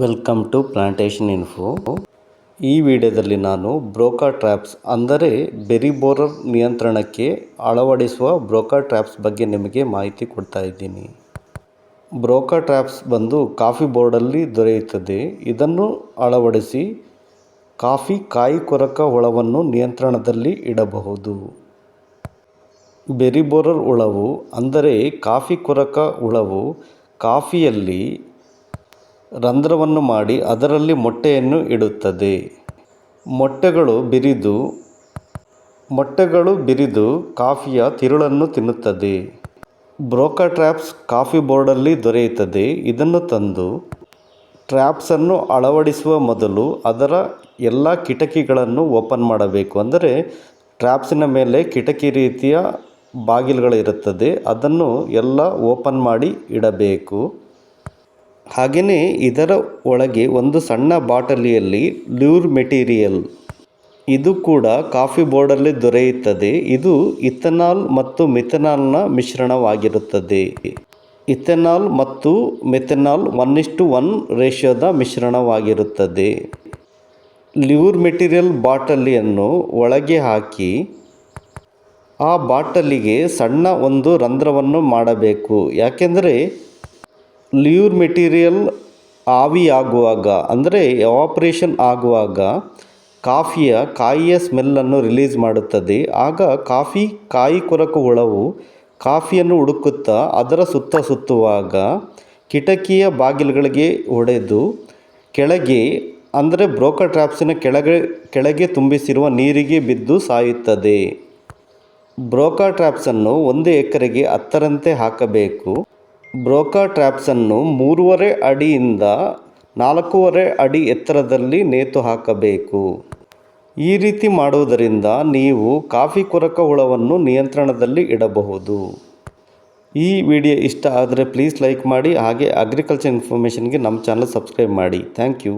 Welcome to plantation info. ಈ ವಿಡಿಯೋದಲ್ಲಿ ನಾನು ಬ್ರೋಕರ್ ಟ್ರ್ಯಾಪ್ಸ್ ಅಂದರೆ ಬೆರಿ ಬೋರರ್ ನಿಯಂತ್ರಣಕ್ಕೆ ಅಳವಡಿಸುವ ಬ್ರೋಕರ್ ಟ್ರ್ಯಾಪ್ಸ್ ಬಗ್ಗೆ ನಿಮಗೆ ಮಾಹಿತಿ ಕೊಡ್ತಾ ಇದ್ದೀನಿ. ಬ್ರೋಕರ್ ಟ್ರ್ಯಾಪ್ಸ್ ಬಂದು ಕಾಫಿ ಬೋರ್ಡಲ್ಲಿ ದೊರೆಯುತ್ತದೆ. ಇದನ್ನು ಅಳವಡಿಸಿ ಕಾಫಿ ಕಾಯಿ ಕೊರಕ ಹುಳವನ್ನು ನಿಯಂತ್ರಣದಲ್ಲಿ ಇಡಬಹುದು. ಬೆರಿ ಬೋರರ್ ಹುಳವು ಅಂದರೆ ಕಾಫಿ ಕೊರಕ ಹುಳವು ಕಾಫಿಯಲ್ಲಿ ರಂಧ್ರವನ್ನು ಮಾಡಿ ಅದರಲ್ಲಿ ಮೊಟ್ಟೆಯನ್ನು ಇಡುತ್ತದೆ. ಮೊಟ್ಟೆಗಳು ಬಿರಿದು ಮೊಟ್ಟೆಗಳು ಬಿರಿದು ಕಾಫಿಯ ತಿರುಳನ್ನು ತಿನ್ನುತ್ತದೆ. ಬ್ರೋಕರ್ ಟ್ರ್ಯಾಪ್ಸ್ ಕಾಫಿ ಬೋರ್ಡಲ್ಲಿ ದೊರೆಯುತ್ತದೆ. ಇದನ್ನು ತಂದು ಟ್ರ್ಯಾಪ್ಸನ್ನು ಅಳವಡಿಸುವ ಮೊದಲು ಅದರ ಎಲ್ಲ ಕಿಟಕಿಗಳನ್ನು ಓಪನ್ ಮಾಡಬೇಕು. ಅಂದರೆ ಟ್ರ್ಯಾಪ್ಸಿನ ಮೇಲೆ ಕಿಟಕಿ ರೀತಿಯ ಬಾಗಿಲುಗಳಿರುತ್ತದೆ. ಅದನ್ನು ಎಲ್ಲ ಓಪನ್ ಮಾಡಿ ಇಡಬೇಕು. ಹಾಗೆಯೇ ಇದರ ಒಳಗೆ ಒಂದು ಸಣ್ಣ ಬಾಟಲಿಯಲ್ಲಿ ಲ್ಯೂರ್ ಮೆಟೀರಿಯಲ್. ಇದು ಕೂಡ ಕಾಫಿ ಬೋರ್ಡಲ್ಲಿ ದೊರೆಯುತ್ತದೆ. ಇದು ಇಥನಾಲ್ ಮತ್ತು ಮಿಥನಾಲ್ನ ಮಿಶ್ರಣವಾಗಿರುತ್ತದೆ. ಇಥೆನಾಲ್ ಮತ್ತು ಮೆಥೆನಾಲ್ ಒನ್ ಇಷ್ಟು ಒನ್ ರೇಷಿಯೋದ ಮಿಶ್ರಣವಾಗಿರುತ್ತದೆ. ಲ್ಯೂರ್ ಮೆಟೀರಿಯಲ್ ಬಾಟಲಿಯನ್ನು ಒಳಗೆ ಹಾಕಿ ಆ ಬಾಟಲಿಗೆ ಸಣ್ಣ ಒಂದು ರಂಧ್ರವನ್ನು ಮಾಡಬೇಕು. ಯಾಕೆಂದರೆ ಲ್ಯೂರ್ ಮೆಟೀರಿಯಲ್ ಆವಿಯಾಗುವಾಗ, ಅಂದರೆ ಆಪರೇಷನ್ ಆಗುವಾಗ ಕಾಫಿಯ ಕಾಯಿಯ ಸ್ಮೆಲ್ಲನ್ನು ರಿಲೀಸ್ ಮಾಡುತ್ತದೆ. ಆಗ ಕಾಫಿ ಕಾಯಿ ಕೊರಕ ಹುಳವು ಕಾಫಿಯನ್ನು ಹುಡುಕುತ್ತಾ ಅದರ ಸುತ್ತ ಸುತ್ತುವಾಗ ಕಿಟಕಿಯ ಬಾಗಿಲುಗಳಿಗೆ ಒಡೆದು ಕೆಳಗೆ, ಅಂದರೆ ಬ್ರೋಕರ್ ಟ್ರ್ಯಾಪ್ಸಿನ ಕೆಳಗೆ ಕೆಳಗೆ ತುಂಬಿಸಿರುವ ನೀರಿಗೆ ಬಿದ್ದು ಸಾಯುತ್ತದೆ. ಬ್ರೋಕರ್ ಟ್ರ್ಯಾಪ್ಸನ್ನು ಒಂದು ಎಕರೆಗೆ ಹತ್ತರಂತೆ ಹಾಕಬೇಕು. ಬ್ರೋಕಾ ಟ್ರ್ಯಾಪ್ಸನ್ನು ಮೂರುವರೆ ಅಡಿಯಿಂದ ನಾಲ್ಕೂವರೆ ಅಡಿ ಎತ್ತರದಲ್ಲಿ ನೇತು ಹಾಕಬೇಕು. ಈ ರೀತಿ ಮಾಡುವುದರಿಂದ ನೀವು ಕಾಫಿ ಕೊರಕ ಹುಳವನ್ನು ನಿಯಂತ್ರಣದಲ್ಲಿ ಇಡಬಹುದು. ಈ ವಿಡಿಯೋ ಇಷ್ಟ ಆದರೆ ಪ್ಲೀಸ್ ಲೈಕ್ ಮಾಡಿ ಹಾಗೆ ಅಗ್ರಿಕಲ್ಚರ್ ಇನ್ಫಾರ್ಮೇಷನ್ಗೆ ನಮ್ಮ ಚಾನಲ್ ಸಬ್ಸ್ಕ್ರೈಬ್ ಮಾಡಿ. Thank you